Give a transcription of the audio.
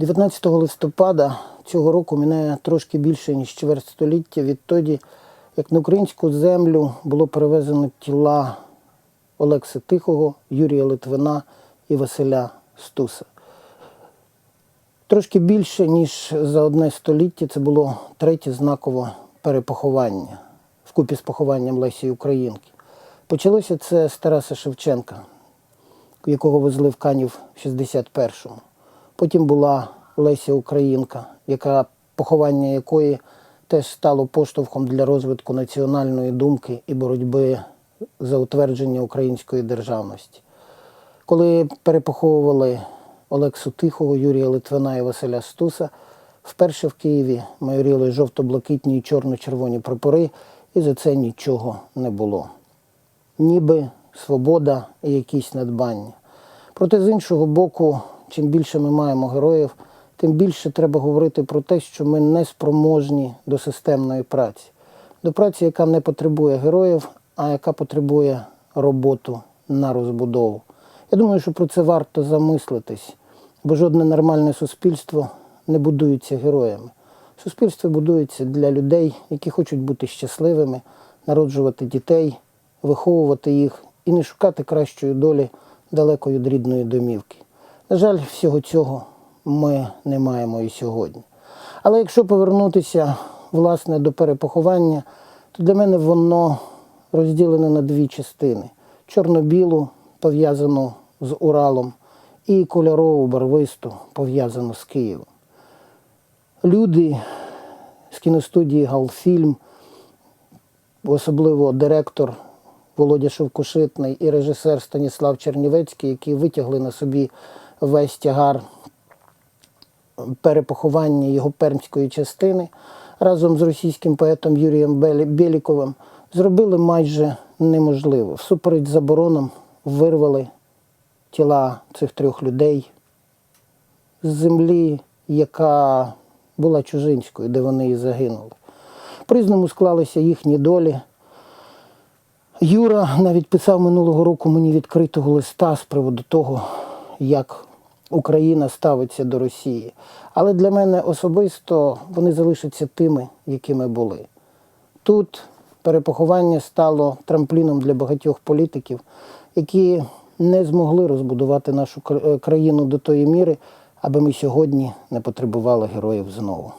19 листопада цього року минає трошки більше, ніж чверть століття відтоді, як на українську землю було перевезено тіла Олекси Тихого, Юрія Литвина і Василя Стуса. Трошки більше, ніж за одне століття, це було третє знакове перепоховання вкупі з похованням Лесі Українки. Почалося це з Тараса Шевченка, якого везли в Канів в 61-му. Потім була Леся Українка, яка поховання якої теж стало поштовхом для розвитку національної думки і боротьби за утвердження української державності. Коли перепоховували Олексу Тихого, Юрія Литвина і Василя Стуса, вперше в Києві майоріли жовто-блакитні і чорно-червоні прапори, і за це нічого не було. Ніби свобода і якісь надбання. Проте з іншого боку, чим більше ми маємо героїв, тим більше треба говорити про те, що ми не спроможні до системної праці, до праці, яка не потребує героїв, а яка потребує роботу на розбудову. Я думаю, що про це варто замислитись, бо жодне нормальне суспільство не будується героями. Суспільство будується для людей, які хочуть бути щасливими, народжувати дітей, виховувати їх і не шукати кращої долі далеко від рідної домівки. На жаль, всього цього ми не маємо і сьогодні. Але якщо повернутися власне до перепоховання, то для мене воно розділене на дві частини: чорно-білу, пов'язану з Уралом, і кольорову барвисту, пов'язану з Києвом. Люди з кіностудії Галфільм, особливо директор Володя Шовкошитний і режисер Станіслав Чернівецький, які витягли на собі весь тягар перепоховання його пермської частини разом з російським поетом Юрієм Белі- Беліковим зробили майже неможливо. Всупереч заборонам вирвали тіла цих трьох людей з землі, яка була чужинською, де вони і загинули. Призному склалися їхні долі. Юра навіть писав минулого року мені відкритого листа з приводу того, як Україна ставиться до Росії. Але для мене особисто вони залишаться тими, якими були. Тут перепоховання стало трампліном для багатьох політиків, які не змогли розбудувати нашу е, країну до тої міри, аби ми сьогодні не потребували героїв знову.